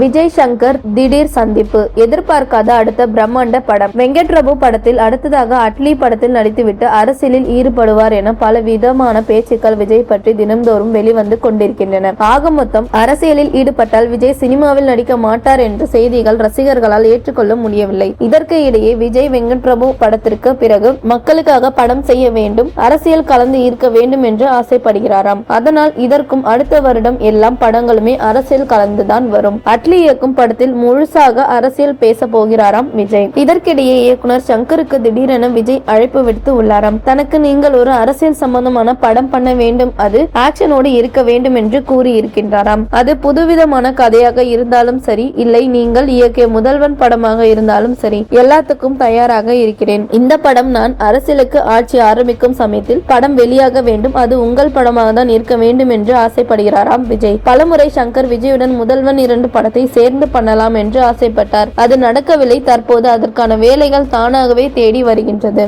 விஜய் சங்கர் திடீர் சந்திப்பு. எதிர்பார்க்காத அடுத்த பிரம்மாண்ட படம். வெங்கட் பிரபு படத்தில் அடுத்ததாக அட்லி படத்தில் நடித்துவிட்டு அரசியலில் ஈடுபடுவார் என பல விதமான பேச்சுக்கள் விஜய் பற்றி தினம்தோறும் வெளிவந்து கொண்டிருக்கின்றன. ஆக மொத்தம் அரசியலில் ஈடுபட்டால் விஜய் சினிமாவில் நடிக்க மாட்டார் என்ற செய்திகள் ரசிகர்களால் ஏற்றுக்கொள்ள முடியவில்லை. இதற்கு இடையே விஜய் வெங்கட் பிரபு படத்திற்கு பிறகு மக்களுக்காக படம் செய்ய வேண்டும் அரசியல் கலந்து ஈர்க்க வேண்டும் என்று ஆசைப்படுகிறாராம். அதனால் இதற்கும் அடுத்த வருடம் எல்லாம் படங்களுமே அரசியல் கலந்துதான் வரும். அட்லி இயக்கும் படத்தில் முழுசாக அரசியல் பேச போகிறாராம் விஜய். இதற்கிடையே இயக்குனர் சங்கருக்கு திடீரென விஜய் அழைப்பு விடுத்து உள்ளாராம். தனக்கு நீங்கள் ஒரு அரசியல் சம்பந்தமான படம் பண்ண வேண்டும். அது ஆக்ஷனோடு இருக்க வேண்டும் என்று கூறியிருக்கின்றாராம். அது புதுவிதமான கதையாக இருந்தாலும் சரி இல்லை நீங்கள் இயக்கிய முதல்வன் படமாக இருந்தாலும் சரி எல்லாத்துக்கும் தயாராக இருக்கிறேன். இந்த படம் நான் அரசியலுக்கு ஆட்சி ஆரம்பிக்கும் சமயத்தில் படம் வெளியாக வேண்டும். அது உங்கள் படமாக தான் இருக்க வேண்டும் என்று ஆசைப்படுகிறாராம் விஜய். பலமுறை சங்கர் விஜயுடன் முதல்வன் இரண்டு படத்தை சேர்ந்து பண்ணலாம் என்று ஆசைப்பட்டார். அது நடக்கவில்லை. தற்போது அதற்கான வேலைகள் தானாகவே தேடி வருகின்றது.